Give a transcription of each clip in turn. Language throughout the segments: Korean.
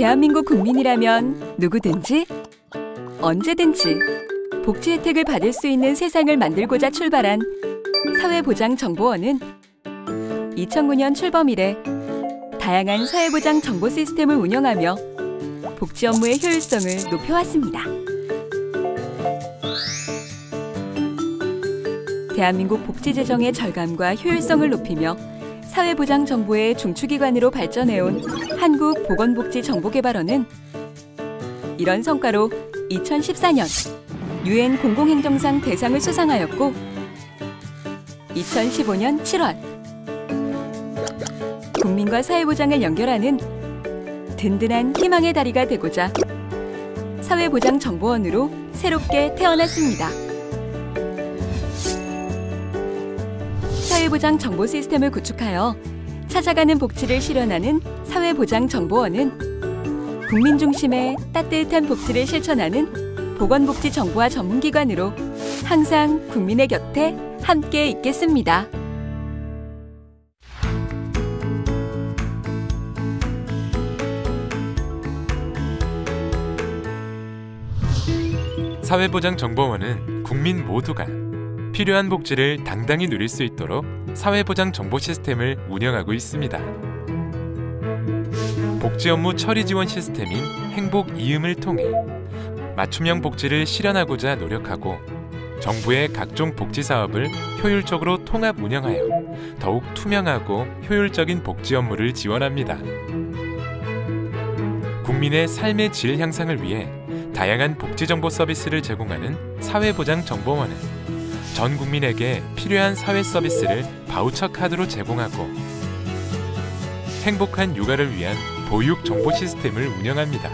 대한민국 국민이라면 누구든지 언제든지 복지 혜택을 받을 수 있는 세상을 만들고자 출발한 사회보장정보원은 2009년 출범 이래 다양한 사회보장 정보 시스템을 운영하며 복지 업무의 효율성을 높여왔습니다. 대한민국 복지 재정의 절감과 효율성을 높이며 사회보장 정보의 중추기관으로 발전해온 한국 보건복지정보개발원은 이런 성과로 2014년 유엔 공공행정상 대상을 수상하였고 2015년 7월 국민과 사회보장을 연결하는 든든한 희망의 다리가 되고자 사회보장정보원으로 새롭게 태어났습니다. 사회보장 정보 시스템을 구축하여 찾아가는 복지를 실현하는 사회보장정보원은 국민 중심의 따뜻한 복지를 실천하는 보건복지 정보화 전문기관으로 항상 국민의 곁에 함께 있겠습니다. 사회보장정보원은 국민 모두가 필요한 복지를 당당히 누릴 수 있도록 사회보장 정보 시스템을 운영하고 있습니다. 복지 업무 처리 지원 시스템인 행복 이음을 통해 맞춤형 복지를 실현하고자 노력하고 정부의 각종 복지 사업을 효율적으로 통합 운영하여 더욱 투명하고 효율적인 복지 업무를 지원합니다. 국민의 삶의 질 향상을 위해 다양한 복지 정보 서비스를 제공하는 사회보장정보원은 전 국민에게 필요한 사회 서비스를 바우처 카드로 제공하고 행복한 육아를 위한 보육 정보 시스템을 운영합니다.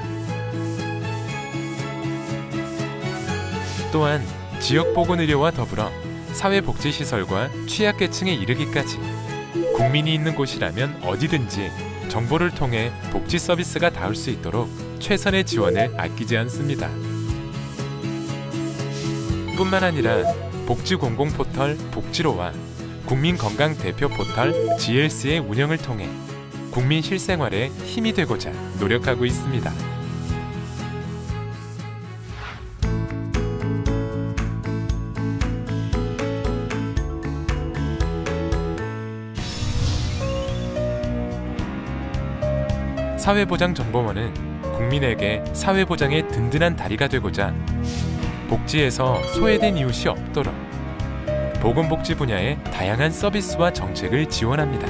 또한 지역 보건 의료와 더불어 사회복지 시설과 취약계층에 이르기까지 국민이 있는 곳이라면 어디든지 정보를 통해 복지 서비스가 닿을 수 있도록 최선의 지원을 아끼지 않습니다. 뿐만 아니라 복지공공 포털 복지로와 국민건강 대표 포털 GLC의 운영을 통해 국민 실생활에 힘이 되고자 노력하고 있습니다. 사회보장정보원은 국민에게 사회보장의 든든한 다리가 되고자 복지에서 소외된 이웃이 없도록 보건복지 분야의 다양한 서비스와 정책을 지원합니다.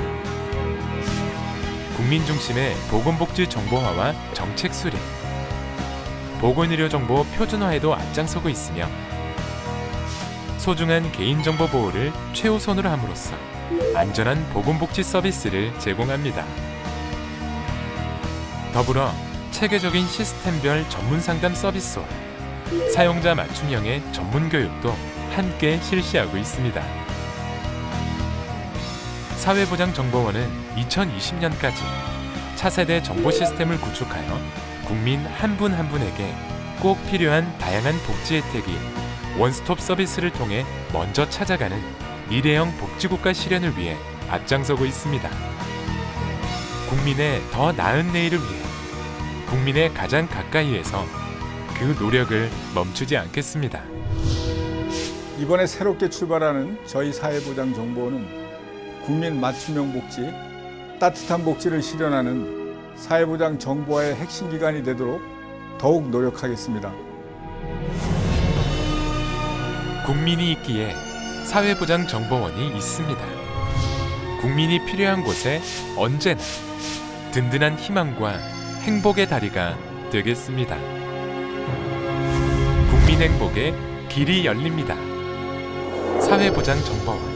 국민 중심의 보건복지 정보화와 정책 수립, 보건의료 정보 표준화에도 앞장서고 있으며 소중한 개인정보 보호를 최우선으로 함으로써 안전한 보건복지 서비스를 제공합니다. 더불어 체계적인 시스템별 전문 상담 서비스와 사용자 맞춤형의 전문 교육도 함께 실시하고 있습니다. 사회보장정보원은 2020년까지 차세대 정보 시스템을 구축하여 국민 한 분한 한 분에게 꼭 필요한 다양한 복지 혜택이 원스톱 서비스를 통해 먼저 찾아가는 미래형 복지국가 실현을 위해 앞장서고 있습니다. 국민의 더 나은 내일을 위해 국민의 가장 가까이에서 그 노력을 멈추지 않겠습니다. 이번에 새롭게 출발하는 저희 사회보장정보원은 국민 맞춤형 복지, 따뜻한 복지를 실현하는 사회보장 정보화의 핵심 기관이 되도록 더욱 노력하겠습니다. 국민이 있기에 사회보장 정보원이 있습니다. 국민이 필요한 곳에 언제나 든든한 희망과 행복의 다리가 되겠습니다. 국민 행복의 길이 열립니다. 사회보장정보원